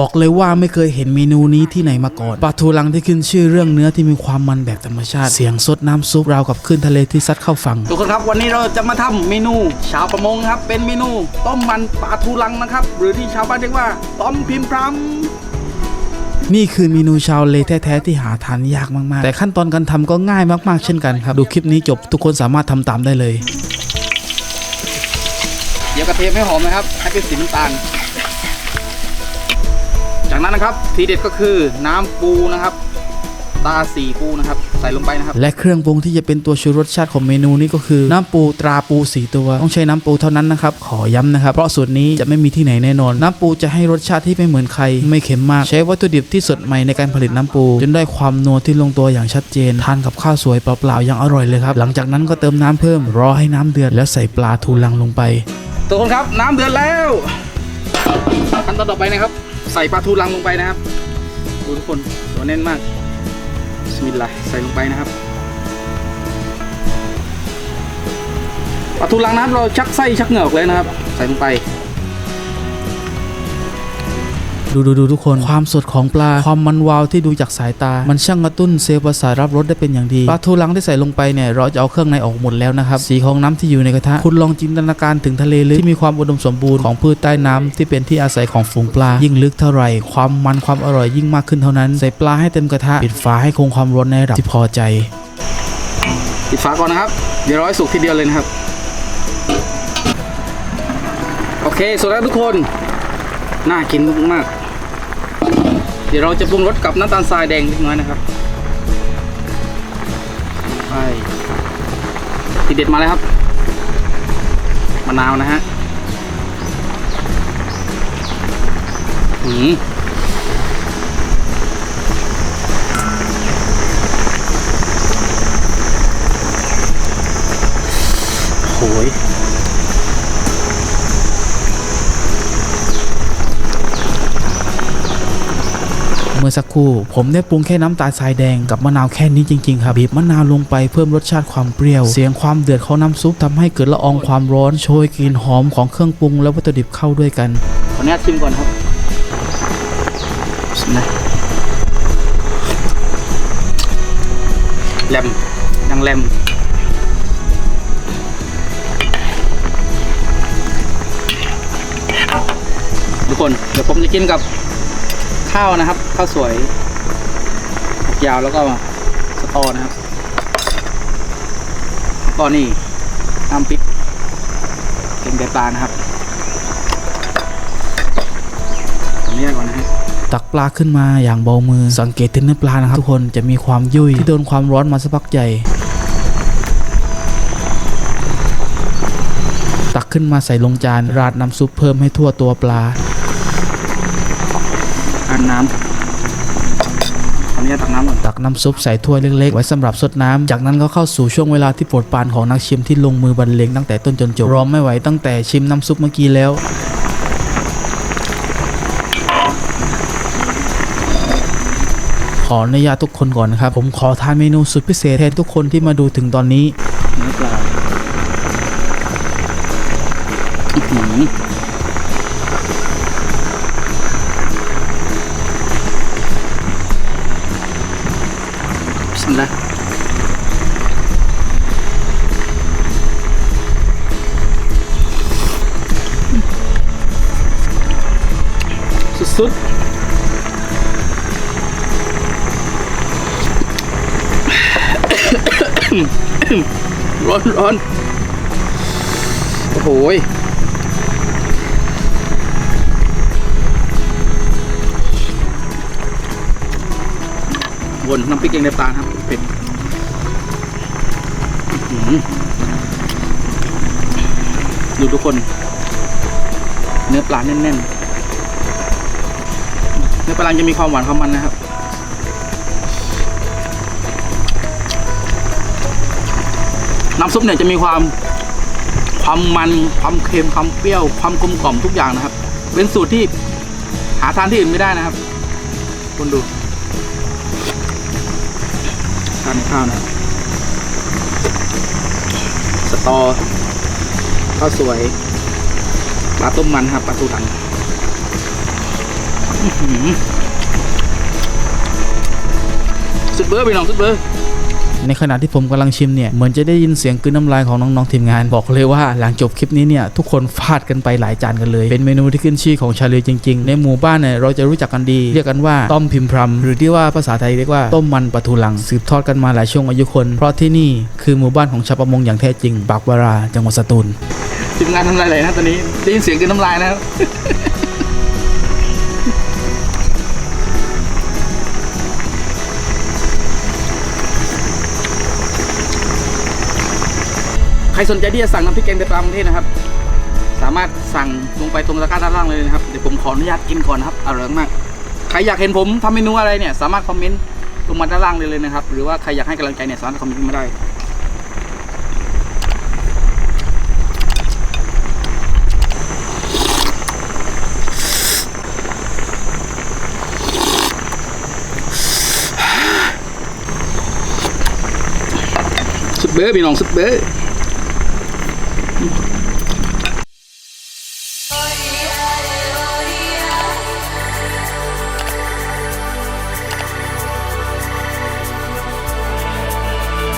บอกเลยว่าไม่เคยเห็นเมนูนี้ที่ไหนมาก่อนปลาทูลังที่ขึ้นชื่อเรื่องเนื้อที่มีความมันแบบธรรมชาติ เสียงสดน้ำซุปราวกับคลื่นทะเลที่ซัดเข้าฝั่งทุกคนครับวันนี้เราจะมาทำเมนู ชาวประมงครับ เป็นเมนู ต้มมันปลาทูลังนะครับ หรือที่ชาวบ้านเรียกว่า ต้มพิมพ์พรำนี่คือเมนูชาวเลแท้ๆที่หาทานยากมากๆ แต่ขั้นตอนการทำก็ง่ายมากๆ เช่นกันครับ ดูคลิปนี้จบทุกคนสามารถทำตามได้เลย เดี๋ยวกระเทียมให้หอมนะครับ ให้เป็นสีน้ำตาล จากนั้นนะครับทีเด็ดก็คือน้ำปูนะครับตาสีปูนะครับใส่ลงไปนะครับและเครื่องปรุงที่จะเป็นตัวชูรสชาติของเมนูนี้ก็คือ น้ำปูตราปูสีตัว ต้องใช้น้ำปูเท่านั้นนะครับขอย้ำนะครับเพราะสูตรนี้จะไม่มีที่ไหนแน่นอน น้ำปูจะให้รสชาติที่ไม่เหมือนใคร ไม่เค็มมาก ใช้วัตถุดิบที่สดใหม่ในการผลิตน้ำปู จนได้ความนัวที่ลงตัวอย่างชัดเจนทานกับข้าวสวยเปล่าๆยังอร่อยเลยครับหลังจากนั้นก็เติมน้ำเพิ่มรอให้น้ำเดือดแล้วใส่ปลาทูลังลงไปทุกคนครับน้ำเดือดแล้วขั้นตอนต่อไปนะครับ ใส่ปลาทูลังลงไปนะครับดูทุกคนตัวแน่นมากสมิลลาใส่ลงไปนะครับปลาทูลังนะครับเราชักไส้ชักเหงือกเลยนะครับ ใส่ลงไป ดูดูดูทุกคน ความสดของปลา ความมันวาวที่ดูจากสายตา มันช่างกระตุ้นเซลล์ประสาทรับรสได้เป็นอย่างดีปลาทูลังที่ใส่ลงไปเนี่ยเราจะเอาเครื่องในออกหมดแล้วนะครับ สีของน้ำที่อยู่ในกระทะ คุณลองจินตนาการถึงทะเลลึกที่มีความอุดมสมบูรณ์ของพืชใต้น้ำที่เป็นที่อาศัยของฝูงปลา ยิ่งลึกเท่าไหร่ ความมันความอร่อยยิ่งมากขึ้นเท่านั้น ใส่ปลาให้เต็มกระทะ ปิดฝาให้คงความร้อนในระดับที่พอใจ ปิดฝาก่อนนะครับ เดี๋ยวรอให้สุกทีเดียวเลยนะครับ โอเคสุกแล้วทุกคน น่ากินมากๆ เดี๋ยวเราจะปรุงรสกับน้ำตาลทรายแดงเล็กน้อยนะครับไปทีเด็ดมาแล้วครับมะนาวนะฮะอืมโหย เมื่อสักครู่ ผมได้ปรุงแค่น้ำตาลทรายแดงกับมะนาวแค่นี้จริงๆครับบีบมะนาวลงไปเพิ่มรสชาติความเปรี้ยว เสียงความเดือดของน้ำซุปทำให้เกิดละอองความร้อนโชยกลิ่นหอมของเครื่องปรุงและวัตถุดิบเข้าด้วยกันขออนุญาตชิมก่อนครับชิมนะแลมยังแลมทุกคนเดี๋ยวผมจะกินกับ ข้าวนะครับ ข้าวสวยฝักยาวแล้วก็สตอนะครับก็นี่น้ำพริกเกงไก่ปลานะครับขออนุญาตก่อนนะฮะตักปลาขึ้นมาอย่างเบามือสังเกตที่เนื้อปลานะครับ ทุกคนจะมีความยุ่ยที่โดนความร้อนมาสักพักใหญ่ ตักขึ้นมาใส่ลงจานราดน้ำซุปเพิ่มให้ทั่วตัวปลา อาบน้ำขออนุญาตตักน้ำก่อนตักน้ำซุปใส่ถ้วยเล็กๆ ไว้สำหรับสดน้ำ จากนั้นก็เข้าสู่ช่วงเวลาที่โปรดปรานของนักชิมที่ลงมือบรรเลงตั้งแต่ต้นจนจบรอไม่ไหวตั้งแต่ชิมน้ำซุปเมื่อกี้แล้วขออนุญาตทุกคนก่อนนะครับ ผมขอทานเมนูสุดพิเศษแทนทุกคนที่มาดูถึงตอนนี้เนื้อปลา อื้อหือบิสมิลลาสุดๆร้อนร้อนโอ้โห นน้ำพริกเองในปลาครับเผ็ดดูทุกคน เนื้อปลาแน่นๆ เนื้อปลาจะมีความหวานความมันนะครับน้ำซุปเนี่ยจะมีความความมันความเค็มความเปรี้ยวความกลมกล่อมทุกอย่างนะครับ เป็นสูตรที่หาทานที่อื่นไม่ได้นะครับคุณดู ทานในข้าวนะสตอข้าวสวยปลาต้มมันครับปลาทูหลังสุดเบอร์พี่น้องสุดเบอร์ ในขณะที่ผมกำลังชิมเนี่ยเหมือนจะได้ยินเสียงกลืนน้ำลายของน้องๆทีมงาน บอกเลยว่าหลังจบคลิปนี้เนี่ยทุกคนฟาดกันไปหลายจานกันเลย เป็นเมนูที่ขึ้นชื่อของชาลีจริง ๆ ในหมู่บ้านเนี่ยเราจะรู้จักกันดี เรียกกันว่าต้มพิมพรำหรือที่ว่าภาษาไทยเรียกว่าต้มมันปลาทูลัง สืบทอดกันมาหลายช่วงอายุคน เพราะที่นี่คือหมู่บ้านของชาวประมงอย่างแท้จริงปากบาราจังหวัดสตูลทีมงานทำลายไหลนะตอนนี้ได้ยินเสียงกินน้ำลายนะครับ สนใจที่จะสั่งน้ำพริกแกงไตปลากรุงเทศนะครับ สามารถสั่งลงไปตรงตะกร้าด้านล่างเลยนะครับเดี๋ยวผมขออนุญาตกินก่อนนะครับอร่อยมากใครอยากเห็นผมทำเมนูอะไรเนี่ย สามารถคอมเมนต์ลงมาด้านล่างเลยเลยนะครับ หรือว่าใครอยากให้กำลังใจเนี่ยสามารถคอมเมนต์มาได้สุดเบ้อพี่น้องสุดเบ้อ Thank you.